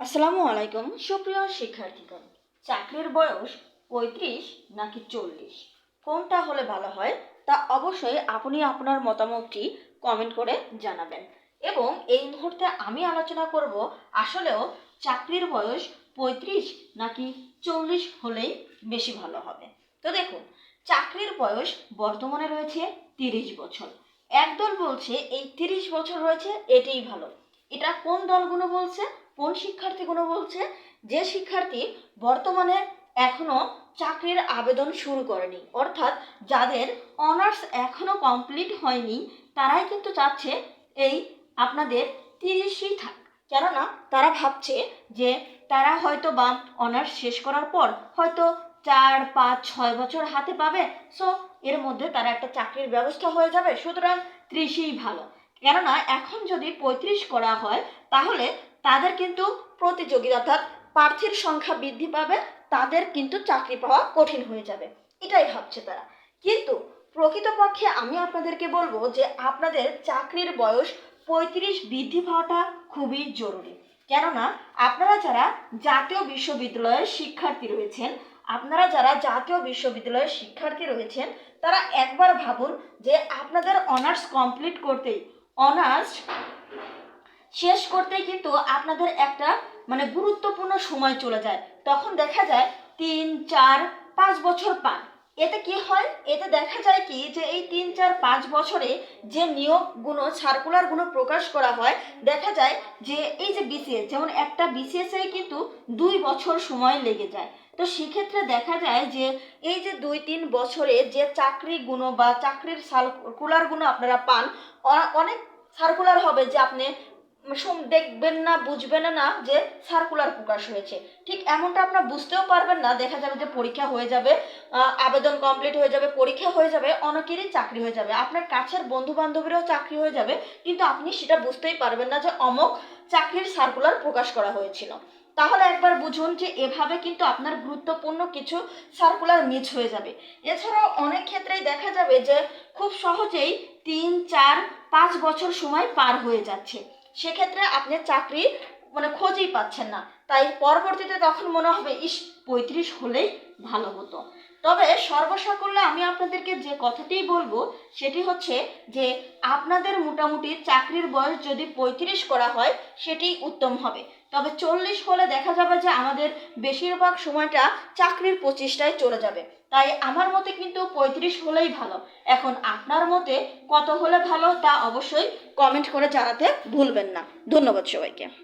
আসসালামু আলাইকুম, সুপ্রিয় শিক্ষার্থীগণ। চাকরির বয়স পঁয়ত্রিশ নাকি চল্লিশ? কোনটা হলে ভালো হয় তা অবশ্যই আপনি আপনার মতামতটি কমেন্ট করে জানাবেন। এবং এই মুহূর্তে আমি আলোচনা করব আসলেও চাকরির বয়স পঁয়ত্রিশ নাকি চল্লিশ হলেই বেশি ভালো হবে। তো দেখুন, চাকরির বয়স বর্তমানে রয়েছে তিরিশ বছর। একদল বলছে এই তিরিশ বছর রয়েছে এটাই ভালো। এটা কোন দলগুলো বলছে? কোন শিক্ষার্থীগুলো বলছে যে শিক্ষার্থী বর্তমানে এখনও চাকরির আবেদন শুরু করেনি। অর্থাৎ যাদের অনার্স এখনও কমপ্লিট হয়নি, তারাই কিন্তু চাচ্ছে এই আপনাদের তিরিশই থাক। কেননা তারা ভাবছে যে তারা হয়তো বা অনার্স শেষ করার পর হয়তো চার, পাঁচ, ছয় বছর হাতে পাবে। সো, এর মধ্যে তারা একটা চাকরির ব্যবস্থা হয়ে যাবে। সুতরাং ত্রিশই ভালো। কেননা এখন যদি পঁয়ত্রিশ করা হয়, তাহলে তাদের কিন্তু প্রতিযোগিতা অর্থাৎ প্রার্থীর সংখ্যা বৃদ্ধি পাবে, তাদের কিন্তু চাকরি পাওয়া কঠিন হয়ে যাবে। এটাই ভাবছে তারা। কিন্তু প্রকৃতপক্ষে আমি আপনাদেরকে বলব যে আপনাদের চাকরির বয়স পঁয়ত্রিশ বৃদ্ধি পাওয়াটা খুবই জরুরি। কেননা আপনারা যারা জাতীয় বিশ্ববিদ্যালয়ের শিক্ষার্থী রয়েছেন, আপনারা যারা জাতীয় বিশ্ববিদ্যালয়ের শিক্ষার্থী রয়েছেন, তারা একবার ভাবুন যে আপনাদের অনার্স কমপ্লিট করতেই অনার্স শেষ করতে কিন্তু আপনাদের একটা মানে গুরুত্বপূর্ণ সময় চলে যায়। তখন দেখা যায় তিন, চার, পাঁচ বছর পান এতে কি হয়? এতে দেখা যায় কি যে এই তিন, চার, পাঁচ বছরে যে নিয়োগগুলো সার্কুলারগুলো প্রকাশ করা হয়, দেখা যায় যে এই যে বিসিএস যেমন একটা বিসিএস এ কিন্তু দুই বছর সময় লেগে যায়। তো সেক্ষেত্রে দেখা যায় যে এই যে দুই, তিন বছরে যে চাকরি চাকরিগুলো বা চাকরির সার্কুলারগুলো আপনারা পান অনেক সার্কুলার হবে যে আপনি দেখবেন না, বুঝবেন না যে সার্কুলার প্রকাশ হয়েছে। ঠিক এমনটা আপনার বুঝতেও পারবেন না, দেখা যাবে যে পরীক্ষা হয়ে যাবে আবেদন কমপ্লিট হয়ে যাবে, পরীক্ষা হয়ে যাবে, অনেকেরই চাকরি হয়ে যাবে। আপনার কাছের বন্ধু বান্ধবীরও চাকরি হয়ে যাবে, কিন্তু আপনি সেটা বুঝতেই পারবেন না যে অমক চাকরির সার্কুলার প্রকাশ করা হয়েছিল। তাহলে একবার বুঝুন যে এভাবে কিন্তু আপনার গুরুত্বপূর্ণ কিছু সার্কুলার মিস হয়ে যাবে। এছাড়াও অনেক ক্ষেত্রেই দেখা যাবে যে খুব সহজেই তিন, চার, পাঁচ বছর সময় পার হয়ে যাচ্ছে। সেক্ষেত্রে আপনি চাকরি মানে খোঁজই পাচ্ছেন না। তাই পরবর্তীতে তখন মনে হবে, ইস, পঁয়ত্রিশ হলেই ভালো হতো। তবে সর্বসাকুল্যে আমি আপনাদেরকে যে কথাটি বলব, সেটি হচ্ছে যে আপনাদের মোটামুটি চাকরির বয়স যদি পঁয়ত্রিশ করা হয়, সেটি উত্তম হবে। তবে চল্লিশ হলে দেখা যাবে যে আমাদের বেশিরভাগ সময়টা চাকরির প্রচেষ্টায় চলে যাবে। তাই আমার মতে কিন্তু পঁয়ত্রিশ হলেই ভালো। এখন আপনার মতে কত হলে ভালো তা অবশ্যই কমেন্ট করে জানাতে ভুলবেন না। ধন্যবাদ সবাইকে।